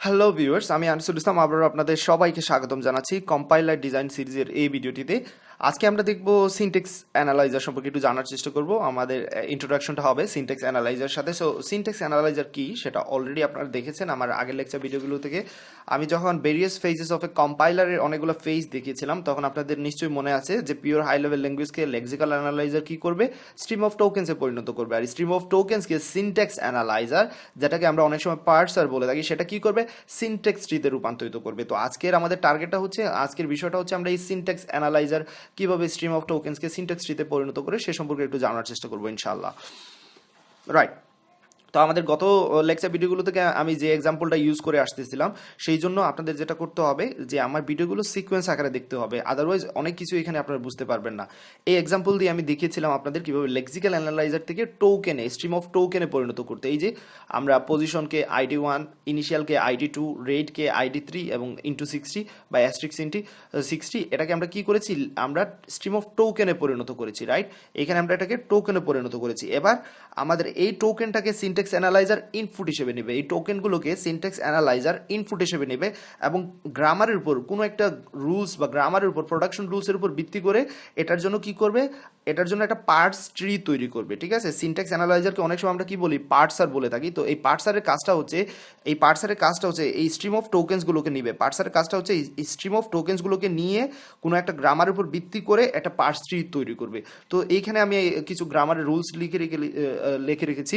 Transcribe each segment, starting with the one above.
Hello viewers আমি আনিসুল ইসলাম। আবার আপনাদের সবাইকে স্বাগতম জানাচ্ছি কম্পাইলার ডিজাইন সিরিজের এই ভিডিওটিতে। আজকে আমরা দেখব সিনটেক্স অ্যানালাইজার সম্পর্কে একটু জানার চেষ্টা করব। আমাদের ইন্ট্রোডাকশনটা হবে সিনটেক্স অ্যানালাইজার সাথে। সো সিনটেক্স অ্যানালাইজার কি সেটা অলরেডি আপনারা দেখেছেন আমার আগের লেকচার ভিডিওগুলো থেকে। আমি যখন ভেরিয়াস ফেজেস অফ এ কম্পাইলারের অনেকগুলো ফেজ দেখিয়েছিলাম, তখন আপনাদের নিশ্চয়ই মনে আছে যে পিওর হাই লেভেল ল্যাঙ্গুয়েজকে লেক্সিক্যাল অ্যানালাইজার কি করবে? স্ট্রিম অফ টোকেন্সে পরিণত করবে। আর স্ট্রিম অফ টোকেন্সকে সিনটেক্স অ্যানালাইজার যেটাকে আমরা অনেক সময় পার্টসার বলে থাকি, সেটা কি করবে? সিনটেক্স ট্রিতে রূপান্তরিত করবে। তো আজকের আমাদের টার্গেটটা হচ্ছে, আজকের বিষয়টা হচ্ছে আমরা এই সিনটেক্স অ্যানালাইজার কীভাবে স্ট্রিম অফ টোকেন্সকে সিনটেক্স ট্রিতে পরিণত করে সে সম্পর্কে একটু জানার চেষ্টা করব ইনশাল্লাহ রাইট তো আমাদের গত লেকচার ভিডিওগুলো থেকে আমি যে এক্সাম্পলটা ইউজ করে আসতেছিলাম, সেই জন্য আপনাদের যেটা করতে হবে যে আমার ভিডিওগুলো সিকোয়েন্স আকারে দেখতে হবে। আদারওয়াইজ অনেক কিছু এখানে আপনারা বুঝতে পারবেন না। এই এক্সাম্পল দিয়ে আমি দেখিয়েছিলাম আপনাদের কীভাবে লেক্সিক্যাল অ্যানালাইজার থেকে টোকেনে স্ট্রিম অফ টোকেনে পরিণত করতে। এই যে আমরা পজিশনকে আইডি ওয়ান ইনিশিয়ালকে আইডি টু রেটকে আইডি থ্রি এবং ইন্টু সিক্সটি বা অ্যাস্ট্রিক্স ইন্টি সিক্সটি এটাকে আমরা কি করেছি? আমরা স্ট্রিম অফ টোকেনে পরিণত করেছি রাইট এখানে আমরা এটাকে টোকেনে পরিণত করেছি। এবার আমাদের এই টোকেনটাকে সিনটেক্স অ্যানালাইজার ইনপুট হিসেবে নেবে। এই টোকেনগুলোকে সিনটেক্স অ্যানালাইজার ইনপুট হিসেবে নেবে এবং গ্রামারের উপর, কোনো একটা রুলস বা গ্রামারের উপর প্রোডাকশন রুলসের উপর ভিত্তি করে এটার জন্য কি করবে? এটার জন্য একটা পার্টস ট্রি তৈরি করবে, ঠিক আছে? সিনটেক্স অ্যানালাইজারকে অনেক সময় আমরা কি বলি? পার্টসার বলে থাকি। তো এই পার্টসারের কাজটা হচ্ছে, এই পার্টসারের কাজটা হচ্ছে, এই স্ট্রিম অফ টোকেন্সগুলোকে নিবে। পার্টসারের কাজটা হচ্ছে, এই স্ট্রিম অফ টোকেন্সগুলোকে নিয়ে কোনো একটা গ্রামারের উপর ভিত্তি করে একটা পার্টস ট্রি তৈরি করবে। তো এইখানে আমি কিছু গ্রামারের রুলস লিখে রেখে লিখে রেখেছি।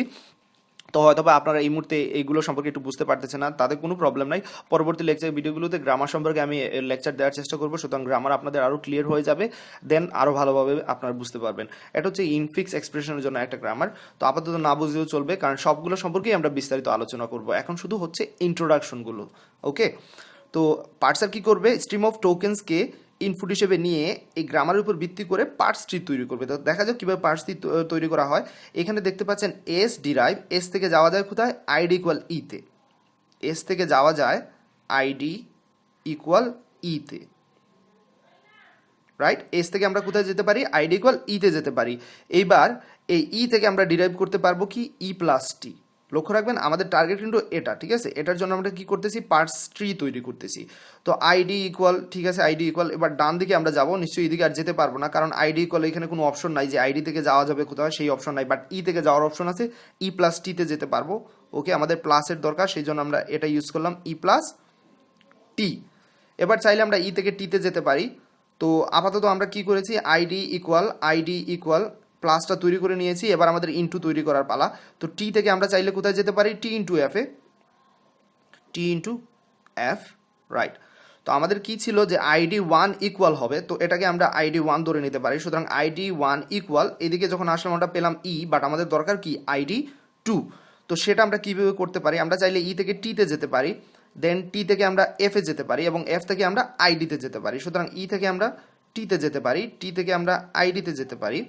তো হয়তো বা আপনারা এই মুহূর্তে এইগুলো সম্পর্কে একটু বুঝতে পারতেছেন না তাদের কোনো প্রবলেম নাই। পরবর্তী লেকচার ভিডিওগুলোতে গ্রামার সম্পর্কে আমি লেকচার দেওয়ার চেষ্টা করব, সুতরাং গ্রামার আপনাদের আরও ক্লিয়ার হয়ে যাবে দেন আরও ভালোভাবে আপনারা বুঝতে পারবেন। এটা হচ্ছে ইনফিক্স এক্সপ্রেশনের জন্য একটা গ্রামার তো আপাতত না বুঝলেও চলবে, কারণ সবগুলো সম্পর্কেই আমরা বিস্তারিত আলোচনা করব। এখন শুধু হচ্ছে ইন্ট্রোডাকশনগুলো ওকে তো পার্টসার কি করবে? স্ট্রিম অফ টোকেন্সকে ইনপুট হিসেবে নিয়ে এই গ্রামারের উপর ভিত্তি করে পার্টস ট্রি তৈরি করবে। তো দেখা যাক কীভাবে পার্টস ট্রি তৈরি করা হয়। এখানে দেখতে পাচ্ছেন এস ডিরাইভ এস থেকে যাওয়া যায় কোথায়? আইডি ইকুয়াল ইতে এস থেকে যাওয়া যায় আইডি ইকুয়াল ইতে রাইট এস থেকে আমরা কোথায় যেতে পারি? আইডি ইকুয়াল ইতে যেতে পারি। এইবার এই ই থেকে আমরা ডিরাইভ করতে পারব কি? ই প্লাস টি লক্ষ্য রাখবেন, আমাদের টার্গেট কিন্তু এটা, ঠিক আছে? এটার জন্য আমরা কি করতেছি? পার্টস ট্রি তৈরি করতেছি। তো আইডি ইকুয়াল ঠিক আছে? আইডি ইকুয়াল এবার ডান দিকে আমরা যাব, নিশ্চয়ই এদিকে আর যেতে পারব না, কারণ আইডি ইকুয়াল এখানে কোনো অপশন নাই যে আইডি থেকে যাওয়া যাবে কোথাও, সেই অপশন নাই বাট ই থেকে যাওয়ার অপশন আছে ই প্লাস টিতে যেতে পারব। ওকে, আমাদের প্লাসের দরকার, সেই জন্য আমরা এটা ইউজ করলাম ই প্লাস টি এবার চাইলে আমরা ই থেকে টিতে যেতে পারি। তো আপাতত আমরা কি করেছি? আইডি ইকুয়াল আইডি ইকুয়াল প্লাসটা তৈরি করে নিয়েছি, এবার আমাদের ইনটু তৈরি করার পালা। তো টি থেকে আমরা চাইলে কোথায় যেতে পারি? T into F A. T into F right তো আমাদের কি ছিল যে আইডি ওয়ান ইকুয়াল হবে, তো এটাকে আমরা আইডি ওয়ান ধরে নিতে পারি। সুতরাং আইডি ওয়ান ইকুয়াল এদিকে যখন আসলাম আমরা পেলাম ই বাট আমাদের দরকার কি? আইডি টু তো সেটা আমরা কীভাবে করতে পারি? আমরা চাইলে ই থেকে টিতে যেতে পারি দেন টি থেকে আমরা এফ এ যেতে পারি, এবং এফ থেকে আমরা আইডিতে যেতে পারি। সুতরাং ই থেকে আমরা টিতে যেতে পারি টি থেকে আমরা আইডিতে যেতে পারি।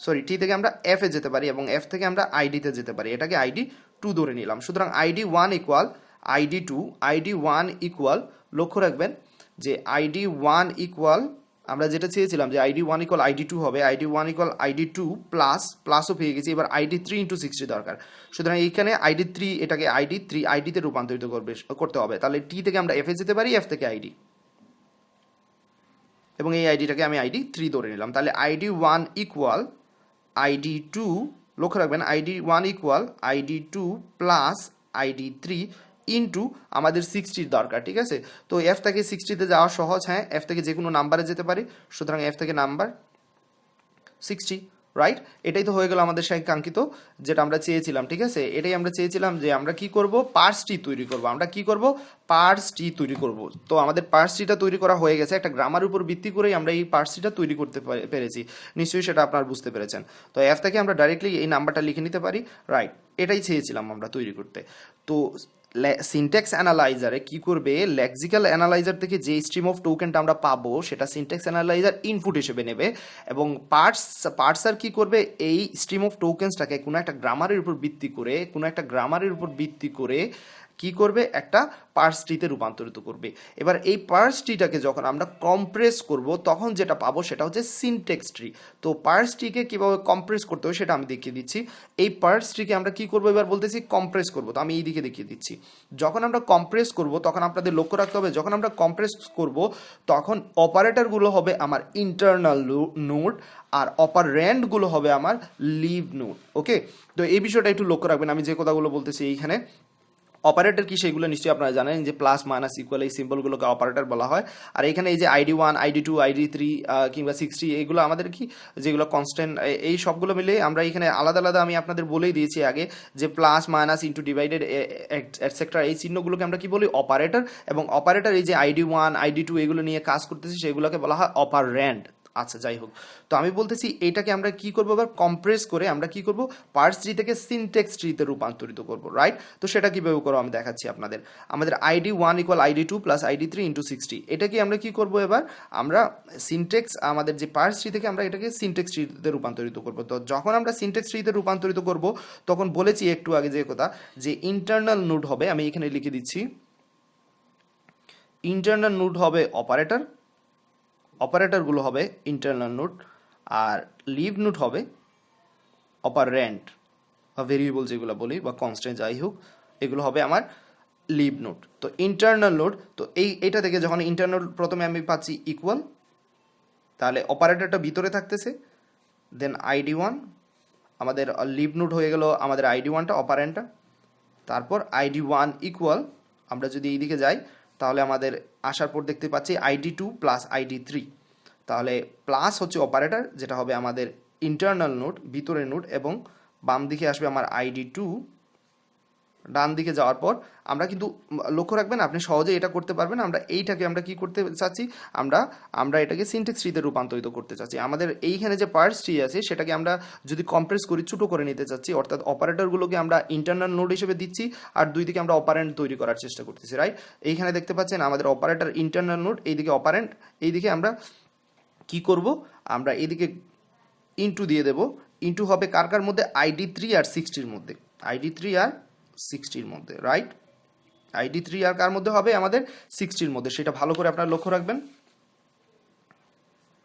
সরি টি থেকে আমরা এফ এ যেতে পারি এবং এফ থেকে আমরা আইডিতে যেতে পারি এটাকে আইডি টু ধরে নিলাম সুতরাং ID one equal ID two ID one equal লক্ষ্য রাখবেন যে আইডি ওয়ান ইকুয়াল আমরা যেটা চেয়েছিলাম যে ID one equal ID two হবে ID one equal ID two plus প্লাসও পেয়ে গেছি এবার আইডি থ্রি ইন্টু সিক্সটি দরকার সুতরাং এইখানে আইডি থ্রি এটাকে আইডি থ্রি আইডিতে রূপান্তরিত করবে করতে হবে তাহলে টি থেকে আমরা এফ যেতে পারি এফ থেকে আইডি এবং এই আইডিটাকে আমি আইডি থ্রি ধরে নিলাম তাহলে ID one equal ID two লক্ষ্য রাখবেন ID one equal ID two plus ID three into আমাদের সিক্সটির দরকার, ঠিক আছে? তো এফ থেকে সিক্সটিতে যাওয়া সহজ হ্যাঁ? এফ থেকে যে কোনো নাম্বারে যেতে পারি। সুতরাং এফ থেকে নাম্বার সিক্সটি রাইট এটাই তো হয়ে গেল আমাদের সেই কাঙ্ক্ষিত, যেটা আমরা চেয়েছিলাম, ঠিক আছে? এটাই আমরা চেয়েছিলাম যে আমরা কি করব? পার্স টি তৈরি করব। আমরা কি করব? পার্স টি তৈরি করব। তো আমাদের পার্স টিটা তৈরি করা হয়ে গেছে, একটা গ্রামার উপর ভিত্তি করেই আমরা এই পার্স টিটা তৈরি করতে পেরেছি। নিশ্চয়ই সেটা আপনারা বুঝতে পেরেছেন। তো এফ থেকে আমরা ডাইরেক্টলি এই নাম্বারটা লিখে নিতে পারি রাইট এটাই চেয়েছিলাম আমরা তৈরি করতে। তো সিনটেক্স অ্যানালাইজারে কি করবে? লেক্সিক্যাল অ্যানালাইজার থেকে যে স্ট্রিম অফ টোকেনটা আমরা পাবো, সেটা সিনটেক্স অ্যানালাইজার ইনপুট হিসেবে নেবে এবং পার্টস পার্টসার কি করবে? এই স্ট্রিম অফ টোকেন্সটাকে কোনো একটা গ্রামারের উপর ভিত্তি করে, কোনো একটা গ্রামারের উপর ভিত্তি করে কি করবে? একটা পার্স ট্রিতে রূপান্তরিত করবে। এবার এই পার্স ট্রিটাকে যখন আমরা কম্প্রেস করব, তখন যেটা পাবো সেটা হচ্ছে সিনটেক্স ট্রি তো পার্স ট্রিকে কীভাবে কম্প্রেস করতে হবে সেটা আমি দেখিয়ে দিচ্ছি। এই পার্স ট্রিকে আমরা কি করব এবার বলতেছি? কম্প্রেস করব। তো আমি এই দিকে দেখিয়ে দিচ্ছি। যখন আমরা কম্প্রেস করব, তখন আপনাদের লক্ষ্য রাখতে হবে, যখন আমরা কম্প্রেস করব, তখন অপারেটরগুলো হবে আমার ইন্টারনাল নোট আর অপারেন্টগুলো হবে আমার লিভ নোট ওকে তো এই বিষয়টা একটু লক্ষ্য রাখবেন। আমি যে কথাগুলো বলতেছি এইখানে। অপারেটর কি সেগুলো নিশ্চয়ই আপনারা জানেন যে প্লাস মাইনাস ইকুয়াল এই সিম্বলগুলোকে অপারেটর বলা হয়। আর এখানে এই যে ID one ID two ID three কিংবা সিক্সটি এগুলো আমাদের কি যেগুলো কনস্ট্যান্ট এই সবগুলো মিলে আমরা এখানে আলাদা আলাদা আমি আপনাদের বলেই দিয়েছি আগে যে plus minus into divided et cetera এই চিহ্নগুলোকে আমরা কি বলি? অপারেটর এবং অপারেটর এই যে আইডি ওয়ান আইডি টু এগুলো নিয়ে কাজ করতেছি সেগুলোকে বলা হয় অপার অপারেন্ট আচ্ছা যাই হোক। তো আমি বলতেছি, এটাকে আমরা কি করব এবার? কম্প্রেস করে আমরা কি করব? পার্স ট্রি থেকে সিনটেক্স ট্রিতে রূপান্তরিত করব রাইট তো সেটা কীভাবে করব আমি দেখাচ্ছি আপনাদের। আমাদের ID one equal ID two plus ID three into sixty এটাকে আমরা কি করব এবার? আমরা সিনটেক্স আমাদের যে পার্স ট্রি থেকে আমরা এটাকে সিনটেক্স ট্রিতে রূপান্তরিত করব। তো যখন আমরা সিনটেক্স ট্রিতে রূপান্তরিত করব, তখন বলেছি একটু আগে যে কথা, যে ইন্টারনাল নোড হবে, আমি এখানে লিখে দিচ্ছি ইন্টারনাল নোড হবে অপারেটর অপারেটরগুলো হবে ইন্টারনাল নোট আর লিভ নোট হবে অপারেন্ট বা ভেরিয়েবল যেগুলো বলি বা কনস্ট্যান্ট যাই হোক, এগুলো হবে আমার লিভ নোট। তো ইন্টারনাল নোট, তো এই এটা থেকে যখন ইন্টারনাল প্রথমে আমি পাচ্ছি ইকুয়াল তাহলে অপারেটরটা ভিতরে থাকতেছে দেন আইডি ওয়ান আমাদের লিভ নোট হয়ে গেল আমাদের আইডি ওয়ানটা অপারেন্টটা তারপর আইডি ওয়ান ইকুয়াল আমরা যদি এই দিকে যাই, তাহলে আমাদের আসার পর দেখতে পাচ্ছি ID two plus ID three তাহলে প্লাস হচ্ছে অপারেটর যেটা হবে আমাদের ইন্টারনাল নোট ভিতরের নোট এবং বাম দিকে আসবে আমার আইডি টু ডান দিকে যাওয়ার পর আমরা কিন্তু লক্ষ্য রাখবেন, আপনি সহজে এটা করতে পারবেন। আমরা এইটাকে আমরা কি করতে চাচ্ছি? আমরা আমরা এটাকে সিনটেক্স ট্রিতে রূপান্তরিত করতে চাচ্ছি। আমাদের এইখানে যে পার্টস ট্রি আছে, সেটাকে আমরা যদি কম্প্রেস করি, ছোটো করে নিতে চাচ্ছি, অর্থাৎ অপারেটরগুলোকে আমরা ইন্টারনাল নোড হিসেবে দিচ্ছি, আর দুই দিকে আমরা অপারেন্ট তৈরি করার চেষ্টা করতেছি রাইট এইখানে দেখতে পাচ্ছেন, আমাদের অপারেটর ইন্টারনাল নোড এইদিকে অপারেন্ট এইদিকে আমরা কি করব? আমরা এদিকে ইন্টু দিয়ে দেব। ইন্টু হবে কার কার মধ্যে? আইডি থ্রি আর সিক্সটির মধ্যে। আইডি থ্রি আর সিক্সটির মধ্যে রাইট আইডি থ্রি আর কার মধ্যে হবে? আমাদের সিক্সটির মধ্যে। সেটা ভালো করে আপনারা লক্ষ্য রাখবেন।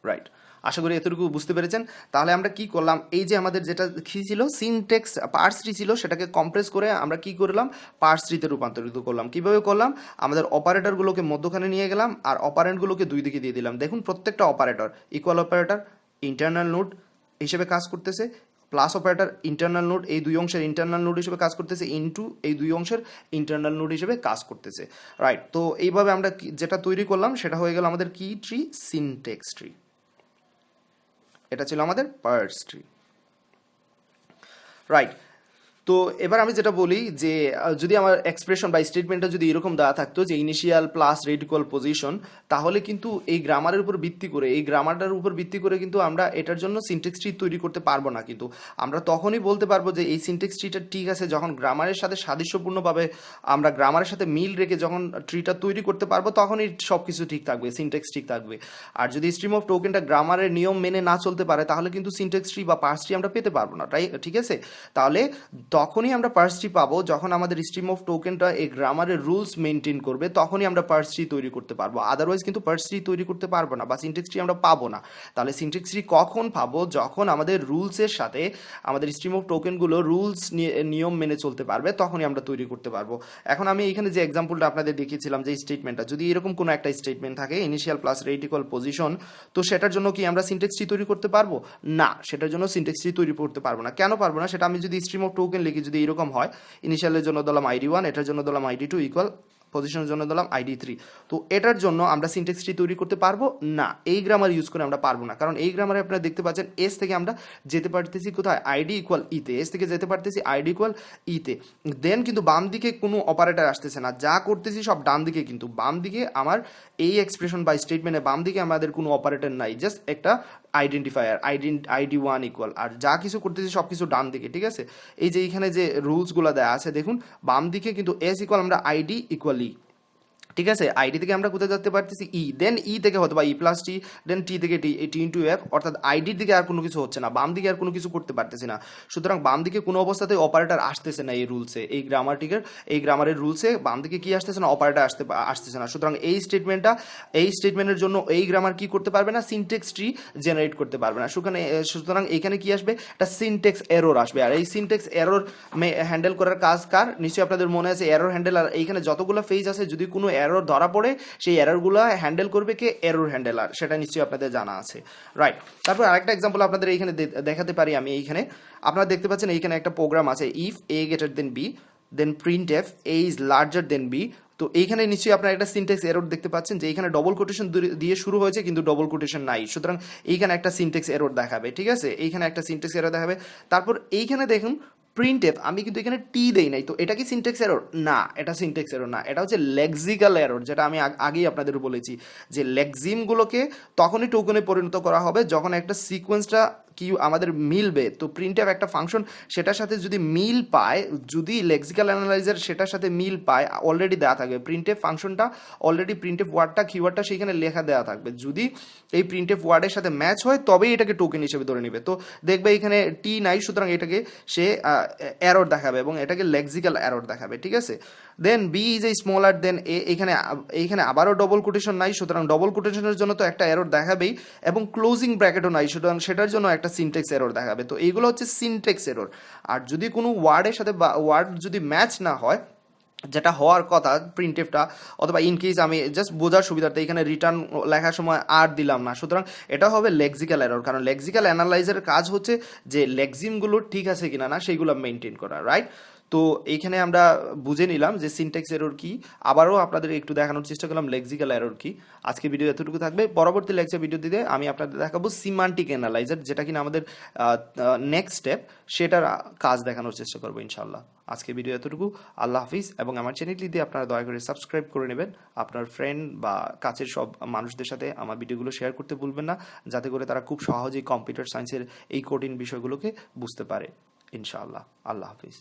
রাইট আশা করি এতটুকু বুঝতে পেরেছেন। তাহলে আমরা কি করলাম? এই যে আমাদের যেটা কি ছিল? সিনটেক্স পার্স ট্রি ছিল, সেটাকে কম্প্রেস করে আমরা কি করলাম? পার্স ট্রিতে রূপান্তরিত করলাম। কীভাবে করলাম? আমাদের অপারেটরগুলোকে মধ্যখানে নিয়ে গেলাম আর অপারেন্টগুলোকে দুই দিকে দিয়ে দিলাম। দেখুন, প্রত্যেকটা operator equal operator internal note হিসেবে কাজ করতেছে। প্লাস অপারেটর ইন্টারনাল নোড এই দুই অংশের ইন্টারনাল নোড হিসেবে কাজ করতেছে ইনটু এই দুই অংশের ইন্টারনাল নোড হিসেবে কাজ করতেছে। রাইট তো এইভাবে আমরা যেটা তৈরি করলাম সেটা হয়ে গেল আমাদের কি ট্রি সিনটেক্স ট্রি এটা ছিল আমাদের পার্স ট্রি রাইট তো এবার আমি যেটা বলি যে যদি আমার এক্সপ্রেশন বা স্টেটমেন্টটা যদি এরকম দেওয়া থাকতো যে ইনিশিয়াল প্লাস রেডিকল পজিশন তাহলে কিন্তু এই গ্রামারের উপর ভিত্তি করে, এই গ্রামারটার উপর ভিত্তি করে কিন্তু আমরা এটার জন্য সিনটেক্স ট্রি তৈরি করতে পারব না কিন্তু। আমরা তখনই বলতে পারব যে এই সিনটেক্স ট্রিটা ঠিক আছে, যখন গ্রামারের সাথে সাদৃশ্যপূর্ণভাবে আমরা গ্রামারের সাথে মিল রেখে যখন ট্রিটা তৈরি করতে পারব, তখনই সব কিছু ঠিক থাকবে সিনটেক্স ঠিক থাকবে। আর যদি স্ট্রিম অফ টোকেনটা গ্রামারের নিয়ম মেনে না চলতে পারে, তাহলে কিন্তু সিনটেক্স ট্রি বা পার্স আমরা পেতে পারব না, তাই, ঠিক আছে? তাহলে তখনই আমরা পার্সটি পাবো, যখন আমাদের স্ট্রিম অফ টোকেনটা এই গ্রামারের রুলস মেনটেন করবে, তখনই আমরা পার্সটি তৈরি করতে পারব। আদারওয়াইজ কিন্তু পার্সটি তৈরি করতে পারব না বা সিনটেক্স ট্রি আমরা পাবো না। তাহলে সিনটেক্স ট্রি কখন পাবো? যখন আমাদের রুলসের সাথে আমাদের স্ট্রিম অফ টোকেনগুলো রুলস নিয়ম মেনে চলতে পারবে, তখনই আমরা তৈরি করতে পারব। এখন আমি এখানে যে এক্সাম্পলটা আপনাদের দেখিয়েছিলাম, যে স্টেটমেন্টটা যদি এরকম কোনো একটা স্টেটমেন্ট থাকে ইনিশিয়াল প্লাস রেটিকল পজিশন তো সেটার জন্য কি আমরা সিনটেক্স ট্রি তৈরি করতে পারব? না, সেটার জন্য সিনটেক্স ট্রি তৈরি করতে পারব না। কেন পারব না? সেটা আমি যদি স্ট্রিম অফ টোকেন লিখি যদি এরকম হয় ইনিশিয়ালের জন্য দিলাম আইডি ওয়ান এটার জন্য দিলাম আইডি টু ইকুয়াল পজিশনের জন্য দিলাম আইডি থ্রি তো এটার জন্য আমরা সিনটেক্স ট্রি তৈরি করতে পারব? না, এই গ্রামার ইউজ করে আমরা পারব না। কারণ এই গ্রামারে আপনারা দেখতে পাচ্ছেন এস থেকে আমরা যেতে পারতেছি কোথায়? আইডি ইকুয়াল ইতে এস থেকে যেতে পারতেছি আইডি ইকুয়াল ইতে দেন কিন্তু বাম দিকে কোনো অপারেটার আসতেছে না। যা করতেছি সব ডান দিকে কিন্তু। বাম দিকে আমার এই এক্সপ্রেশন বা স্টেটমেন্টে বাম দিকে আমাদের কোনো অপারেটর নাই। জাস্ট একটা identifier ident ID one equal আর যা কিছু করতেছি সব কিছু ডান দিকে, ঠিক আছে? এই যে এইখানে যে রুলসগুলো দেওয়া আছে, দেখুন, বাম দিকে কিন্তু এস ইকুয়াল আমরা আইডি ইকুয়ালি ঠিক আছে? আইডি থেকে আমরা কোথায় যেতে পারতেছি? ই দেন ই থেকে হয়তো বা ই প্লাস টি দেন টি থেকে টি টি ইন্টু এফ অর্থাৎ আইডির দিকে আর কোনো কিছু হচ্ছে না। বাম দিকে আর কোনো কিছু করতে পারতেছি না। সুতরাং বাম দিকে কোনো অবস্থাতে অপারেটার আসতেছে না এই রুলসে এই গ্রামারটিকের এই গ্রামারের রুলসে বাম দিকে কি আসতেছে না অপারেটর আসতে আসতেছে না। সুতরাং এই স্টেটমেন্টটা এই স্টেটমেন্টের জন্য এই গ্রামার কি করতে পারবে না? সিনটেক্স ট্রি জেনারেট করতে পারবে না। সুখানে সুতরাং এখানে কি আসবে? একটা সিনটেক্স এরর আসবে। আর এই সিনটেক্স এরর হ্যান্ডেল করার কাজ কার? নিশ্চয়ই আপনাদের মনে আছে এরর হ্যান্ডেল আর এইখানে যতগুলো ফেজ আছে, যদি কোনো এরর ধরা পড়ে, সেই এররগুলো হ্যান্ডেল করবে কে? এরর হ্যান্ডেলার সেটা নিশ্চয়ই আপনাদের জানা আছে। রাইট তারপর আরেকটা এক্সাম্পল আপনাদের এইখানে দেখাতে পারি আমি এইখানে। আপনারা দেখতে পাচ্ছেন এইখানে একটা প্রোগ্রাম আছে if a greater than b then print f a is larger than b তো এইখানে নিশ্চয়ই আপনারা একটা সিনটেক্স এরর দেখতে পাচ্ছেন যে এইখানে ডবল কোটেশন দিয়ে শুরু হয়েছে, কিন্তু ডবল কোটেশন নাই। সুতরাং এইখানে একটা সিনটেক্স এরর দেখাবে, ঠিক আছে? এইখানে একটা সিনটেক্স এরর দেখাবে। তারপর এইখানে দেখুন প্রিন্ট আমি কিন্তু এখানে টি দেই নাই। তো এটা কি সিনটেক্স এরর না, এটা সিনটেক্স এরর না। এটা হচ্ছে লেক্সিক্যাল এরর যেটা আমি আগেই আপনাদের বলেছি। যে লেক্সিমগুলোকে তখনই টোকনে পরিণত করা হবে যখন একটা সিকোয়েন্সটা কি আমাদের মিলবে। তো প্রিন্ট একটা ফাংশন সেটার সাথে যদি মিল পায়, যদি লেক্সিক্যাল অ্যানালাইজার সেটার সাথে মিল পায় অলরেডি দেওয়া থাকবে। প্রিন্ট ফাংশনটা অলরেডি প্রিন্ট এফ ওয়ার্ডটা কিওয়ার্ডটা সেখানে লেখা দেওয়া থাকবে। যদি এই প্রিন্ট ওয়ার্ডের সাথে ম্যাচ হয়, তবেই এটাকে টোকেন হিসেবে ধরে নেবে। তো দেখবে এখানে টি নাই, সুতরাং এটাকে সে অ্যারোর দেখাবে এবং এটাকে লেক্সিক্যাল অ্যারোর দেখাবে, ঠিক আছে? Then b is a smaller than a এখানে এইখানে আবারও ডবল কোটেশন নাই, সুতরাং ডবল কোটেশনের জন্য তো একটা এরর দেখাবেই এবং ক্লোজিং ব্র্যাকেটও নাই, সুতরাং সেটার জন্য একটা সিনটেক্স এরর দেখাবে। তো এইগুলো হচ্ছে সিনটেক্স এরর আর যদি কোনো ওয়ার্ডের সাথে ওয়ার্ড যদি ম্যাচ না হয়, যেটা হওয়ার কথা প্রিন্টেফটা অথবা ইন কেস আমি জাস্ট বোঝার সুবিধার্থে এখানে রিটার্ন লেখার সময় আর দিলাম না। সুতরাং এটা হবে লেক্সিক্যাল এরর কারণ লেক্সিক্যাল অ্যানালাইজারের কাজ হচ্ছে যে লেক্সিমগুলো ঠিক আছে কিনা না, সেইগুলো মেনটেন করা রাইট তো এইখানে আমরা বুঝে নিলাম যে সিনটেক্স এরর কি। আবারও আপনাদের একটু দেখানোর চেষ্টা করলাম লেক্সিক্যাল এরর কি। আজকে ভিডিও এতটুকু থাকবে। পরবর্তী লেকচার ভিডিও দিতে আমি আপনাদের দেখাবো সিমান্টিক অ্যানালাইজার যেটা কিনা আমাদের নেক্সট স্টেপ সেটার কাজ দেখানোর চেষ্টা করব ইনশাল্লাহ আজকে ভিডিও এতটুকু। আল্লাহ হাফিজ। এবং আমার চ্যানেলটি দিয়ে আপনারা দয়া করে সাবস্ক্রাইব করে নেবেন। আপনার ফ্রেন্ড বা কাছের সব মানুষদের সাথে আমার ভিডিওগুলো শেয়ার করতে ভুলবেন না, যাতে করে তারা খুব সহজেই কম্পিউটার সায়েন্সের এই কঠিন বিষয়গুলোকে বুঝতে পারে। ইনশাআল্লাহ। আল্লাহ হাফিজ।